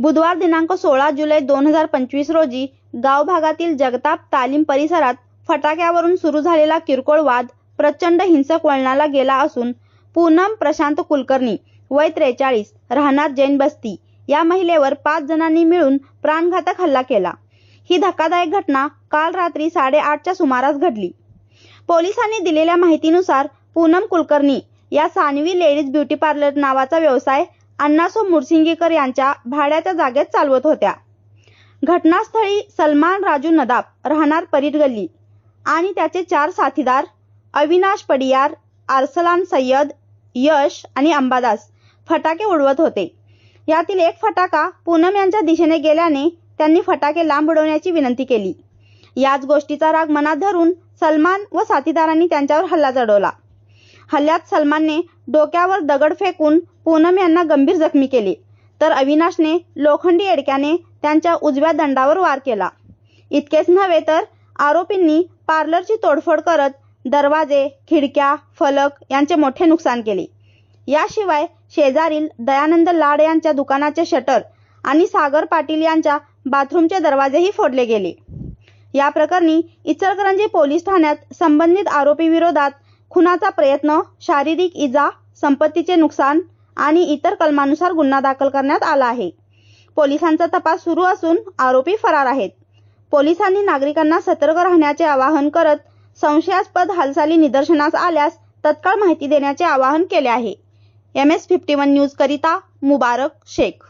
बुधवार दिनांक सोळा जुलै दोन हजार पंचवीस रोजी गाव भागातील जगताप तालीम परिसरात फटाक्यावरून सुरू झालेला किरकोळ वाद प्रचंड हिंसक वळणाला गेला असून पूनम प्रशांत कुलकर्णी वय त्रेचाळीस राहणार जैन बस्ती या महिलेवर पाच जणांनी मिळून प्राणघातक हल्ला केला. ही धक्कादायक घटना काल रात्री साडेआठच्या सुमारास घडली. पोलिसांनी दिलेल्या माहितीनुसार पूनम कुलकर्णी या सानवी लेडीज ब्युटी पार्लर नावाचा व्यवसाय अण्णासो मुरसिंगीकर यांच्या भाड्याच्या जागेत चालवत होत्या. घटनास्थळी सलमान राजू नदाब राहणार परीट गल्ली आणि त्याचे चार साथीदार अविनाश पडियार आरसलान सय्यद यश आणि अंबादास फटाके उडवत होते. यातील एक फटाका पूनम यांच्या दिशेने गेल्याने त्यांनी फटाके लांब उडवण्याची विनंती केली. याच गोष्टीचा राग मनात धरून सलमान व साथीदारांनी त्यांच्यावर हल्ला चढवला. हल्ल्यात सलमानने डोक्यावर दगड फेकून पूनम यांना गंभीर जखमी केले. तर अविनाशने लोखंडी एडक्याने त्यांच्या उजव्या दंडावर वार केला. इतकेच नव्हे तर आरोपींनी पार्लरची तोडफोड करत दरवाजे खिडक्या फलक यांचे मोठे नुकसान केले. याशिवाय शेजारील दयानंद लाड यांच्या दुकानाचे शटर आणि सागर पाटील यांच्या बाथरूमचे दरवाजेही फोडले गेले. या प्रकरणी इचलकरंजी पोलीस ठाण्यात संबंधित आरोपी विरोधात खुनाचा प्रयत्न शारीरिक इजा संपत्तीचे नुकसान आणि इतर कलमानुसार गुन्हा दाखल करण्यात आला आहे. पोलिसांचा तपास सुरू असून आरोपी फरार आहेत. पोलिसांनी नागरिकांना सतर्क राहण्याचे आवाहन करत संशयास्पद हालचाली निदर्शनास आल्यास तत्काळ माहिती देण्याचे आवाहन केले आहे. M S fifty one news करिता मुबारक शेख.